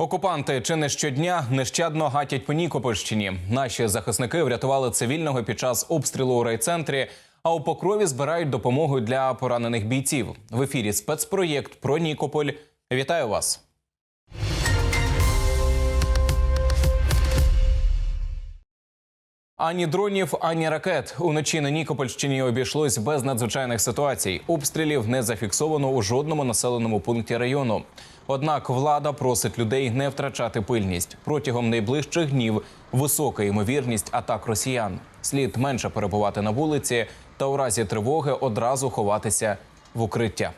Окупанти чи не щодня нещадно гатять по Нікопольщині. Наші захисники врятували цивільного під час обстрілу у райцентрі. А у покрові збирають допомогу для поранених бійців. В ефірі спецпроєкт про Нікополь. Вітаю вас. Ані дронів, ані ракет уночі на Нікопольщині обійшлось без надзвичайних ситуацій. Обстрілів не зафіксовано у жодному населеному пункті району. Однак влада просить людей не втрачати пильність протягом найближчих днів. Висока ймовірність атак росіян. Слід менше перебувати на вулиці та у разі тривоги одразу ховатися в укриття.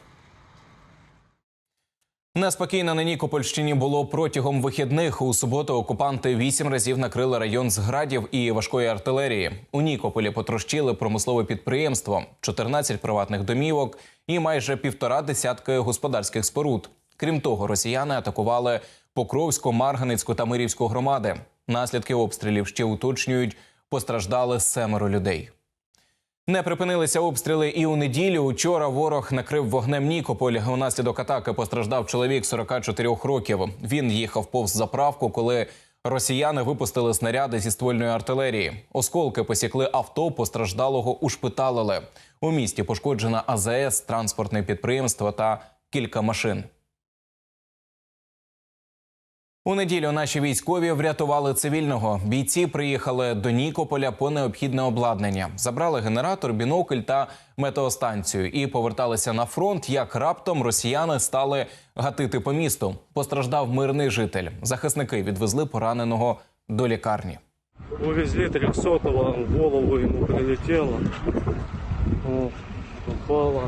Неспокійно на Нікопольщині було протягом вихідних. У суботу окупанти вісім разів накрили район з градів і важкої артилерії. У Нікополі потрощили промислове підприємство, 14 приватних домівок і майже півтора десятки господарських споруд. Крім того, росіяни атакували Покровську, Марганицьку та Мирівську громади. Наслідки обстрілів ще уточнюють. Постраждали семеро людей. Не припинилися обстріли і у неділю. Учора ворог накрив вогнем Нікополь. Унаслідок атаки постраждав чоловік 44 років. Він їхав повз заправку, коли росіяни випустили снаряди зі ствольної артилерії. Осколки посікли авто, постраждалого ушпиталили. У місті пошкоджена АЗС, транспортне підприємство та кілька машин. У неділю наші військові врятували цивільного. Бійці приїхали до Нікополя по необхідне обладнання, забрали генератор, бінокль та метеостанцію і поверталися на фронт. Як раптом росіяни стали гатити по місту. Постраждав мирний житель. Захисники відвезли пораненого до лікарні. Увезли 300-го, в голову ему прилетело. О.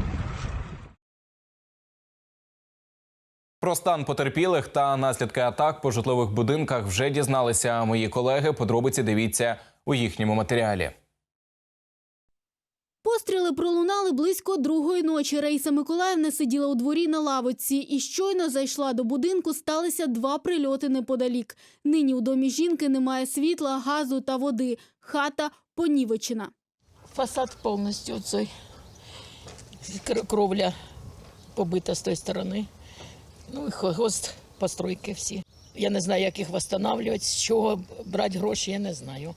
Про стан потерпілих та наслідки атак по житлових будинках вже дізналися мої колеги. Подробиці дивіться у їхньому матеріалі. Постріли пролунали близько другої ночі. Раїса Миколаївна сиділа у дворі на лавочці і щойно зайшла до будинку. Сталися два прильоти неподалік. Нині у домі жінки немає світла, газу та води. Хата понівечена. Фасад повністю цей. Кровля побита з тої сторони. Ну і хвост постройки всі. Я не знаю, як їх встановлювати, з чого брати гроші, я не знаю.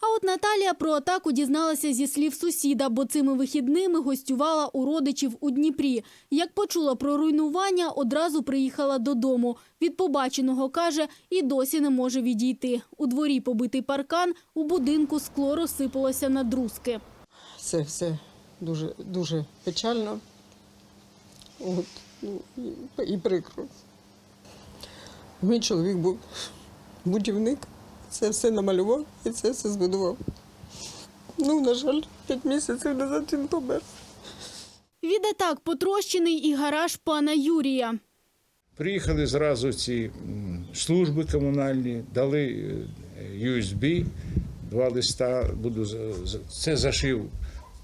А от Наталія про атаку дізналася зі слів сусіда, бо цими вихідними гостювала у родичів у Дніпрі. Як почула про руйнування, одразу приїхала додому. Від побаченого каже, і досі не може відійти. У дворі побитий паркан, у будинку скло розсипалося на друзки. Це все дуже, дуже печально. От, і, і прикро. Мій чоловік був будівник, це все намалював і це все збудував. Ну, на жаль, п'ять місяців назад він помер. Від атак потрощений і гараж пана Юрія. Приїхали зразу ці служби комунальні, дали е, USB, два листа. Буду це зашив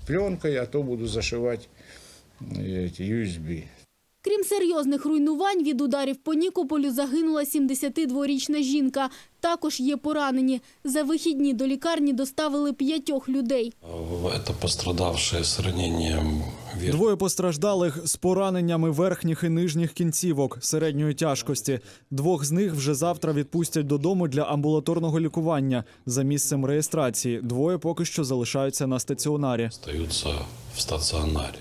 пленкою, а то буду зашивати е, USB. Серйозних руйнувань, від ударів по Нікополю загинула 72-річна жінка. Також є поранені. За вихідні до лікарні доставили п'ятьох людей. Это пострадавшие с ранением верх- Двоє постраждалих з пораненнями верхніх і нижніх кінцівок середньої тяжкості. Двох з них вже завтра відпустять додому для амбулаторного лікування за місцем реєстрації. Двоє поки що залишаються на стаціонарі. остаются в стационаре.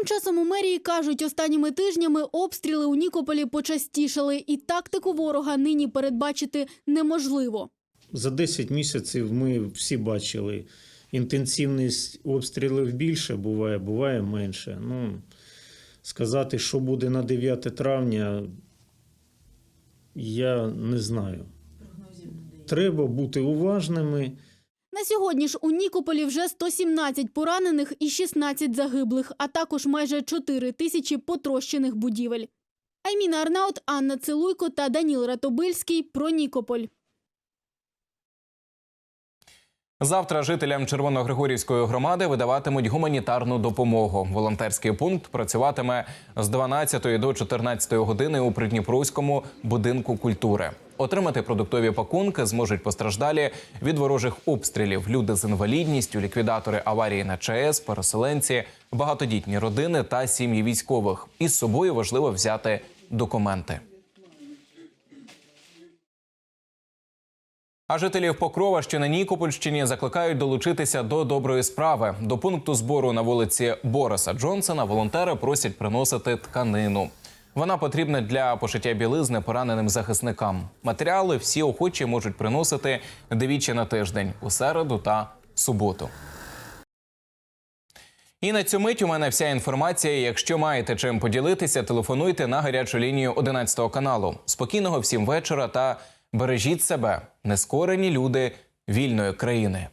Тим часом у мерії кажуть, останніми тижнями обстріли у Нікополі почастішали, і тактику ворога нині передбачити неможливо. За 10 місяців ми всі бачили інтенсивність обстрілів більше буває, буває менше. Ну, сказати, що буде на 9 травня, я не знаю. Треба бути уважними. На сьогодні ж у Нікополі вже 117 поранених і 16 загиблих, а також майже 4 тисячі потрощених будівель. Айміна Арнаут, Анна Целуйко та Даніл Ратобильський про Нікополь. Завтра жителям Червоногригорівської громади видаватимуть гуманітарну допомогу. Волонтерський пункт працюватиме з 12 до 14 години у Придніпровському будинку культури. Отримати продуктові пакунки зможуть постраждалі від ворожих обстрілів. Люди з інвалідністю, ліквідатори аварії на ЧАЕС, переселенці, багатодітні родини та сім'ї військових. Із собою важливо взяти документи. А жителів Покрова, що на Нікопольщині, закликають долучитися до доброї справи. До пункту збору на вулиці Бориса Джонсона волонтери просять приносити тканину. Вона потрібна для пошиття білизни пораненим захисникам. Матеріали всі охочі можуть приносити двічі на тиждень у середу та суботу. І на цю мить у мене вся інформація. Якщо маєте чим поділитися, телефонуйте на гарячу лінію 11 каналу. Спокійного всім вечора та бережіть себе, нескорені люди вільної країни.